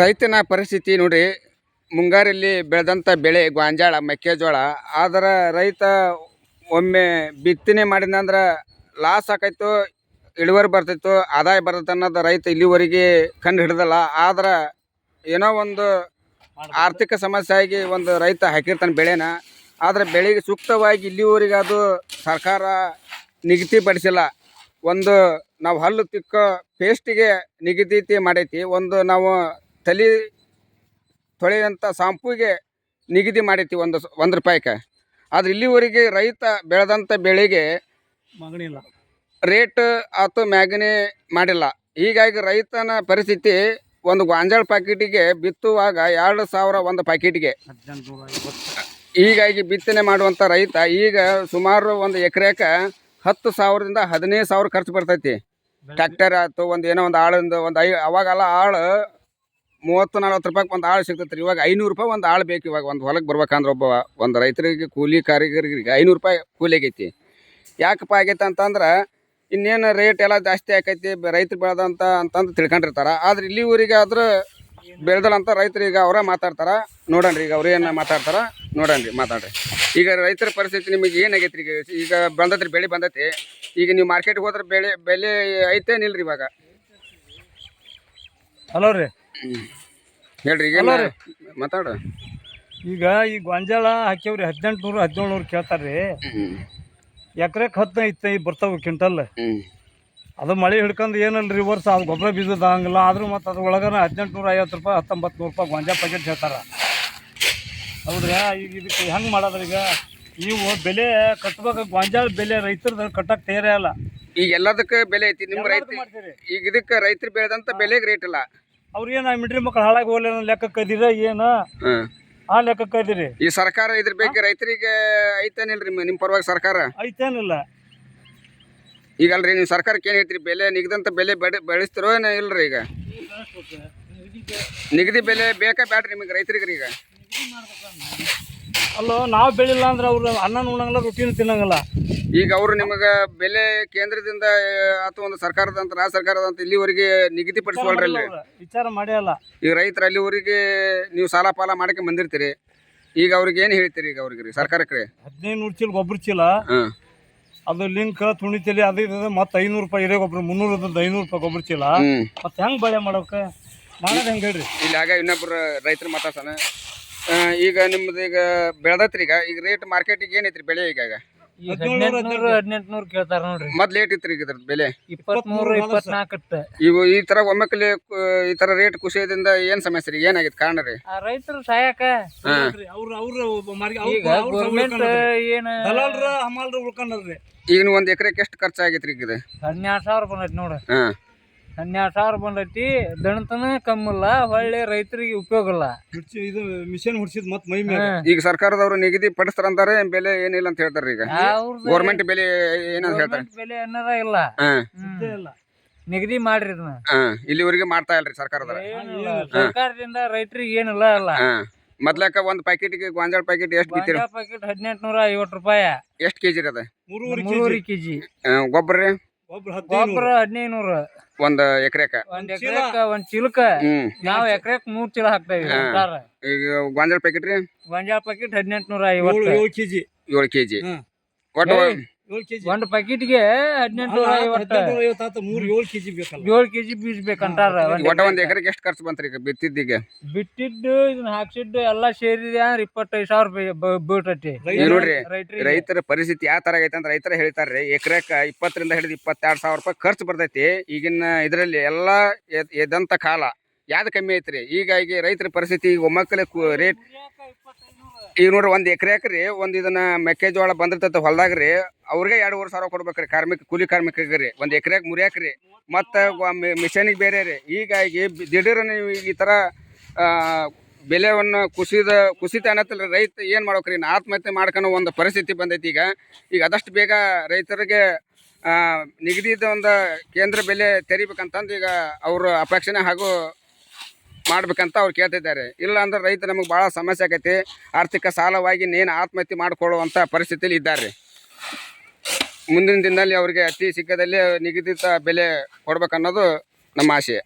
ರೈತನ ಪರಿಸ್ಥಿತಿ ನೋಡಿ ಮುಂಗಾರಲ್ಲಿ ಬೆಳೆದಂಥ ಬೆಳೆ ಗೋಂಜಾಳ, ಮೆಕ್ಕೆಜೋಳ ಆದ್ರೆ ರೈತ ಒಮ್ಮೆ ಬಿತ್ತನೆ ಮಾಡಿದಂದ್ರೆ ಲಾಸ್ ಆಕೈತು, ಇಳುವರಿ ಬರ್ತೈತು, ಆದಾಯ ಬರ್ತೈತೆ ಅನ್ನೋದು ರೈತ ಇಲ್ಲಿವರೆಗೆ ಕಂಡು ಹಿಡ್ದಲ್ಲ. ಆದ್ರೆ ಏನೋ ಒಂದು ಆರ್ಥಿಕ ಸಮಸ್ಯೆ ಆಗಿ ಒಂದು ರೈತ ಹಾಕಿರ್ತಾನೆ ಬೆಳೆನ. ಆದರೆ ಬೆಳೆಗೆ ಸೂಕ್ತವಾಗಿ ಇಲ್ಲಿವರೆಗೆ ಅದು ಸರ್ಕಾರ ನಿಗದಿಪಡಿಸಿಲ್ಲ. ಒಂದು ನಾವು ಹಲ್ಲು ತಿಕ್ಕೋ ಪೇಸ್ಟಿಗೆ ನಿಗದಿತಿ ಮಾಡೈತಿ ಒಂದು ನಾವು ತಲೆ ತೊಳೆಯುವಂಥ ಶಾಂಪೂಗೆ ನಿಗದಿ ಮಾಡೈತಿ ಒಂದು ಒಂದು ರೂಪಾಯಿಗೆ ಆದ್ರೆ ಇಲ್ಲಿವರೆಗೆ ರೈತ ಬೆಳೆದಂಥ ಬೆಳೆಗೆ ಮಗನಿಲ್ಲ ರೇಟ್ ಆತು ಮ್ಯಾಗನೆ ಮಾಡಿಲ್ಲ. ಹೀಗಾಗಿ ರೈತನ ಪರಿಸ್ಥಿತಿ ಒಂದು ಗಾಂಜಾಳ ಪ್ಯಾಕೆಟಿಗೆ ಬಿತ್ತುವಾಗ ಎರಡು ಸಾವಿರ ಒಂದು ಪ್ಯಾಕೆಟ್ಗೆ ಹೀಗಾಗಿ ಬಿತ್ತನೆ ಮಾಡುವಂಥ ರೈತ ಈಗ ಸುಮಾರು ಒಂದು ಎಕರೆಗೆ ಹತ್ತು ಸಾವಿರದಿಂದ ಹದಿನೈದು ಸಾವಿರ ಖರ್ಚು ಬರ್ತೈತಿ. ಟ್ಯಾಕ್ಟರ್ ಆಯ್ತು ಒಂದು ಏನೋ ಒಂದು ಆಳಿಂದ ಒಂದು ಐ ಅವಾಗೆಲ್ಲ ಆಳು ಮೂವತ್ತು ನಲ್ವತ್ತು ರೂಪಾಯಿಗೆ ಒಂದು ಆಳು ಸಿಗ್ತೈತೆ ರೀ ಇವಾಗ ಐನೂರು ರೂಪಾಯಿ ಒಂದು ಆಳು ಬೇಕು ಇವಾಗ. ಒಂದು ಹೊಲಕ್ಕೆ ಬರ್ಬೇಕಂದ್ರೆ ಒಬ್ಬ ಒಂದು ರೈತರಿಗೆ ಕೂಲಿ ಕಾರಿಗರಿಗೆ ಐನೂರು ರೂಪಾಯಿ ಕೂಲಿ ಆಗೈತಿ. ಯಾಕಪ್ಪ ಆಗೈತೆ ಅಂತಂದ್ರೆ ಇನ್ನೇನು ರೇಟ್ ಎಲ್ಲ ಜಾಸ್ತಿ ಆಕೈತಿ ರೈತರು ಬೆಳೆದಂತ ಅಂತಂದು ತಿಳ್ಕೊಂಡಿರ್ತಾರೆ. ಆದ್ರೆ ಇಲ್ಲಿವರೆಗೆ ಆದ್ರೆ ಬೆಳೆದಲ್ಲ ಅಂತ ರೈತರು ಈಗ ಅವರೇ ಮಾತಾಡ್ತಾರ. ನೋಡಣ್ರಿ ಈಗ ಅವ್ರೇನು ಮಾತಾಡ್ತಾರ ನೋಡಣ್ರಿ ಮಾತಾಡ್ರಿ. ಈಗ ರೈತರ ಪರಿಸ್ಥಿತಿ ನಿಮಗೆ ಏನಾಗೈತ್ರಿ ಈಗ? ಈಗ ಬಂದತ್ರಿ ಬೆಳೆ ಬಂದೈತಿ. ಈಗ ನೀವು ಮಾರ್ಕೆಟ್ಗೆ ಹೋದ್ರೆ ಬೆಳೆ ಬೆಲೆ ಐತೇನಿಲ್ರಿ ಇವಾಗ? ಹಲೋ ರೀ. ಹೇಳ್ರಿ ಈಗ ಮಾತಾಡ. ಈಗ ಈ ಗೊಂಜಾಳ ಹಾಕ್ಯವ್ರಿ ಹದಿನೆಂಟು ನೂರು ಹದಿನೇಳು ನೂರು ಕೇಳ್ತಾರ್ರಿ. ರೀ ಎಕರೆಕ್ ಹತ್ತು ಐತೆ ಬರ್ತಾವ ಕ್ವಿಂಟಲ್. ಅದು ಮಳೆ ಹಿಡ್ಕೊಂಡು ಏನಲ್ಲ ರಿವರ್ಸ್ ಅದು ಗೊಬ್ಬರ ಬೀಜದ ಹಂಗಿಲ್ಲ ಆದ್ರೂ ಮತ್ತು ಅದ್ರ ಒಳಗನ ಹದಿನೆಂಟು ನೂರ ಐವತ್ತು ರೂಪಾಯಿ ಹತ್ತೊಂಬತ್ತು ನೂರು ರೂಪಾಯಿ ಗೊಂಜಾ ಪ್ಯಾಕೆಟ್ ಹೇಳ್ತಾರ. ಹೌದ್ರಾ? ಈಗ ಇದಕ್ಕೆ ಹೆಂಗೆ ಮಾಡೋದ್ರಿ ಈಗ? ನೀವು ಬೆಲೆ ಕಟ್ಬೇಕು ಗೊಂಜಾಳ ಬೆಲೆ ರೈತರದ ಕಟ್ಟಕ್ಕೆ ತಯಾರೇ ಅಲ್ಲ. ಈಗ ಎಲ್ಲದಕ್ಕೆ ಬೆಲೆ ಐತಿ? ನಿಮ್ಮ ರೈತ ಮಾಡ್ತೀರಿ. ಈಗ ಇದಕ್ಕೆ ರೈತರು ಬೆಳೆದಂತ ಬೆಲೆಗೆ ರೇಟ್ ಇಲ್ಲ ಅವ್ರು ಏನು ಮಿಡ್ರಿ ಮಕ್ಕಳು ಹಾಳಾಗಿ ಹೋಗ್ಲಿ ಅನ್ನೋ ಲೆಕ್ಕಕ್ಕೆ ಕದೀರ ಏನು? ಹ್ಮ್ ಆ ಲೆಕ್ಕಕ್ಕೆ ಕದೀರಿ ಈ ಸರ್ಕಾರ ಇದ್ರ ಬಗ್ಗೆ ರೈತರಿಗೆ ಐತೇನಿಲ್ರಿ ರೀ ನಿಮ್ಮ ಪರವಾಗಿ ಸರ್ಕಾರ? ಐತೇನಿಲ್ಲ. ಈಗ ಅಲ್ರಿ ನೀವು ಸರ್ಕಾರಕ್ಕೆ ಏನು ಹೇಳ್ತೀರಿ? ಬೆಲೆ ನಿಗದಂತ ಬೆಲೆ ಬೆಳೆ ಬೆಳೆಸ್ತಿರೋ ಏನೋ ಇಲ್ರಿ ಈಗ? ನಿಗದಿ ಬೆಲೆ ಬೇಕಾ ಬ್ಯಾಡ್ರಿ ನಿಮಗೆ ರೈತರಿಗೆ ಈಗ? ಅಲ್ಲೋ ನಾವು ಬೆಳಿಲ್ಲ ಅಂದ್ರೆ ಅವ್ರು ಅನ್ನ ಉಣ್ಣಂಗಿಲ್ಲ ರೊಟ್ಟಿನ ತಿನ್ನಂಗಿಲ್ಲ. ಈಗ ಅವರು ನಿಮಗೆ ಬೆಲೆ ಕೇಂದ್ರದಿಂದ ಅಥವಾ ಒಂದು ಸರ್ಕಾರದ ಅಂತ ರಾಜ್ಯ ಸರ್ಕಾರದ ಅಂತ ಇಲ್ಲಿವರೆಗೆ ನಿಗದಿ ಪಡಿಸುವಲ್ರಿ ಅಲ್ಲಿ. ವಿಚಾರ ಮಾಡೇ ಅಲ್ಲ. ಈಗ ರೈತರು ಅಲ್ಲಿವರೆಗೆ ನೀವು ಸಾಲ ಪಾಲ ಮಾಡಕ್ಕೆ ಬಂದಿರ್ತೀರಿ. ಈಗ ಅವ್ರಿಗೆ ಏನು ಹೇಳ್ತೀರಿ ಈಗ ಅವ್ರಿಗೆ ರೀ ಸರ್ಕಾರಕ್ಕೆ? ಹದಿನೈದು ನೂರು ಚೀಲ ಗೊಬ್ಬರ ಚೀಲ. ಹಾಂ. ಅದು ಲಿಂಕ್ ತುಣಿತಲಿ ಅದು ಇದು ಮತ್ತೆ ಐನೂರು ರೂಪಾಯಿ ಇರೋ ಗೊಬ್ಬರ ಮುನ್ನೂರ ಐನೂರು ರೂಪಾಯಿ ಗೊಬ್ಬರ ಚೀಲ. ಮತ್ತೆ ಹೆಂಗ್ ಬೆಳೆ ಮಾಡೋಕೆ? ಮಾಡೋದು ಹೆಂಗೆ ಹೇಳ್ರಿ. ಇಲ್ಲಿ ಆಗ ಇನ್ನೊಬ್ರು ರೈತರು ಮಾತಾಡ್ತಾನೆ ಈಗ ನಿಮ್ದು ಈಗ ಬೆಳೆದತ್ರಿ ಈಗ. ಈಗ ರೇಟ್ ಮಾರ್ಕೆಟಿಗೆ ಏನೈತ್ರಿ ಬೆಳೆ ಈಗ? ಹದಿನೆಂಟುನೂರು ಹದಿನೆಂಟುನೂರು ಕೇಳ್ತಾರ ನೋಡ್ರಿ. ಮೊದ್ಲು ರೇಟ್ ಇತ್ರಿ ಈಗ ಇದ್ರದ್ದು ಬೆಲೆ? ಇಪ್ಪತ್ಮೂರು ಇವು ಈ ತರ ಈ ತರ ರೇಟ್ ಕುಸಿಯೋದ್ರಿಂದ ಏನ್ ಸಮಸ್ಯೆ ರೀ? ಏನಾಗೈತೆ ಕಾರಣ ರೀ? ಆ ರೈತರು ಸಾಯಕ. ಅವ್ರು ಅವ್ರು ಮಾರ್ಗೆ ಈಗ ಗೌರ್ಮೆಂಟ್ ಏನ ದಲಾಲ್ರ ಹಮಾಲ್ರ ಉಳ್ಕೊಂಡ್ರಿ ಈಗ ನೀವು ಒಂದ್ ಎಕರೆಗೆ ಎಷ್ಟು ಖರ್ಚು ಆಗೈತ್ರಿ ಈಗ ಇದು? ಹನ್ನೆರಡು ಸಾವಿರ ಬಂದೈತಿ ನೋಡ್ರಿ. ಹಾ. ಹನ್ನೆರಡು ಸಾವಿರ ಬಂದೈತಿ ದಣತನ ಕಮ್ಮಿಲ್ಲ ಹೊಳ್ಳಿ ರೈತರಿಗೆ ಉಪಯೋಗ ಇಲ್ಲ. ಇದು ಮಿಷನ್ ಹುಡ್ಸಿದ್ ಮತ್ ಮೈ ಮೇಲೆ ಈಗ ಸರ್ಕಾರದವರು ನಿಗದಿ ಪಡಿಸ್ತಾರಂತಾರೆ ಬೆಲೆ ಏನಿಲ್ಲ ಅಂತ ಹೇಳ್ತಾರ ಈಗ. ಅವ್ರದ್ದು ಗೌರ್ಮೆಂಟ್ ಬೆಲೆ ಏನಂತ ಹೇಳ್ತಾರೆ? ಬೆಲೆ ಅನ್ನೋದ ಇಲ್ಲ. ಹಾ. ಹ್ಮ್. ಇಲ್ಲ. ನಿಗದಿ ಮಾಡ್ರಿ ಇದನ್ನ. ಹಾ ಇಲ್ಲಿವರೆಗೆ ಮಾಡ್ತಾ ಇಲ್ರಿ ಸರ್ಕಾರದವ್ರ. ಏನಿಲ್ಲ. ಸರ್ಕಾರದಿಂದ ರೈತರಿಗೆ ಏನಿಲ್ಲ ಅಲ್ಲ. ಹಾ. ಮೊದ್ಲಕ್ಕ ಒಂದ್ ಪ್ಯಾಕೆಟ್ಗೆ ಗೊಂಜಾಳ ಪ್ಯಾಕೆಟ್ ಎಷ್ಟು ಬಿತ್ತೀರಿ? ಗಾಂಜಾ ಪ್ಯಾಕೆಟ್ ಹದಿನೆಂಟು ನೂರ ಐವತ್ತು ರೂಪಾಯಿ. ಎಷ್ಟು ಕೆಜಿ ರೀ ಅದ? ಮೂರುವರೆ ಮೂರುವರೆ ಕೆಜಿ. ಗೊಬ್ಬರ ರೀ? ಗೊಬ್ಬರ ಹದಿನೈದು ನೂರ ಒಂದ್ ಎಕರೆಕ. ಒಂದ್ ಎಕರೆಕ ಒಂದ್ ಚೀಲಕ. ಹ್ಮ್. ನಾವ್ ಎಕರೆಕ್ ಮೂರ್ ಚೀಲ ಹಾಕ್ತೇವಿ ಈಗ ಗೊಂಜಾಳ ಪ್ಯಾಕೆಟ್ ರೀ? ಗೊಂಜಾಳ ಪ್ಯಾಕೆಟ್ ಹದಿನೆಂಟು ನೂರ ಏಳು ಐವತ್ತು ಏಳು ಕೆಜಿ. ಏಳು ಕೆಜಿ. ಒಟ್ಟು ಕೆಜಿ ಒಂದ್ ಪ್ಯಾಕೆಟ್ಗೆ ಹದಿನೆಂಟು ಏಳು ಕೆಜಿ ಬೇಕಲ್ಲ. ಏಳು ಕೆಜಿ ಬೀಜ ಬೇಕಂತಾರ ಒಂದ್ ಒಟ್ಟ ಒಂದ್ ಎಕರೆಗೆ. ಎಷ್ಟು ಖರ್ಚು ಬಂತ್ರಿ ಈಗ ಬಿತ್ತಿದ್ದೀಗ? ಬಿಟ್ಟಿದ್ದು ಇದನ್ನ ಹಾಕ್ಸಿದ್ದು ಎಲ್ಲಾ ಸೇರಿದೆ ಅಂದ್ರೆ ಇಪ್ಪತ್ತೈದು ಸಾವಿರ ರೂಪಾಯಿ ಬೀಳ್ತೈತಿ. ನೋಡ್ರಿ ರೈತರ ಪರಿಸ್ಥಿತಿ ಯಾವ ತರ ಆಗೈತೆ ಅಂತ ರೈತರ ಹೇಳ್ತಾರ್ರಿ ಎಕರೆಕ ಇಪ್ಪತ್ತರಿಂದ ಹಿಡಿದು ಇಪ್ಪತ್ತೆರಡು ಸಾವಿರ ರೂಪಾಯಿ ಖರ್ಚು ಬರ್ತೈತಿ. ಈಗಿನ ಇದರಲ್ಲಿ ಎಲ್ಲಾ ಎದಂತ ಎದ್ದಂತ ಕಾಲ ಯಾವ್ದು ಕಮ್ಮಿ ಐತ್ರಿ? ಈಗ ರೈತರ ಪರಿಸ್ಥಿತಿ ಈಗ ಒಮ್ಮಕ್ಕಲೆ ರೇಟ್ ಈಗ ನೋಡ್ರಿ ಒಂದ್ ಎಕರೆಕ್ ರೀ ಒಂದ್ ಇದನ್ನ ಮೆಕ್ಕೆಜೋಳ ಬಂದಿರ್ತೈತೆ ಹೊಲ್ದಾಗ ರೀ ಅವ್ರಿಗೆ ಎರಡೂವರೆ ಸಾವಿರ ಕೊಡ್ಬೇಕ್ರಿ ಕಾರ್ಮಿಕ, ಕೂಲಿ ಕಾರ್ಮಿಕರಿಗೆ ರೀ ಒಂದ್ ಎಕರೆಕ್ ಮುರಿಯಾಕ್ ರೀ ಮತ್ತು ಮಿಷನಿಗೆ ಬೇರೆ ರೀ. ಹೀಗಾಗಿ ದಿಢೀರ್ ನೀವು ಈ ಥರ ಬೆಲೆವನ್ನು ಕುಸಿದ, ಕುಸಿತ ಅನ್ನತ್ತಲ್ಲ ರೈತ ಏನು ಮಾಡ್ಬೇಕ್ರಿ? ಆತ್ಮಹತ್ಯೆ ಮಾಡ್ಕೊಳೋ ಒಂದು ಪರಿಸ್ಥಿತಿ ಬಂದೈತಿ ಈಗ. ಈಗ ಆದಷ್ಟು ಬೇಗ ರೈತರಿಗೆ ನಿಗದಿತ ಒಂದು ಕೇಂದ್ರ ಬೆಲೆ ತೆರಿಬೇಕಂತಂದು ಈಗ ಅವರು ಅಪೇಕ್ಷಣೆ ಹಾಗೂ ಮಾಡ್ಬೇಕಂತ ಅವ್ರು ಕೇಳ್ತಿದ್ದಾರೆ. ಇಲ್ಲ ಅಂದ್ರೆ ರೈತ ನಮಗೆ ಭಾಳ ಸಮಸ್ಯೆ ಆಗೈತಿ. ಆರ್ಥಿಕ ಸಾಲವಾಗಿ ನೇನು ಆತ್ಮಹತ್ಯೆ ಮಾಡಿಕೊಳ್ಳುವಂಥ ಪರಿಸ್ಥಿತಿಲಿ ಇದ್ದಾರೆ. ಮುಂದಿನ ದಿನದಲ್ಲಿ ಅವರಿಗೆ ಅತಿ ಸಿಕ್ಕದಲ್ಲಿ ನಿಗದಿತ ಬೆಲೆ ಕೊಡ್ಬೇಕನ್ನೋದು ನಮ್ಮ ಆಶೆ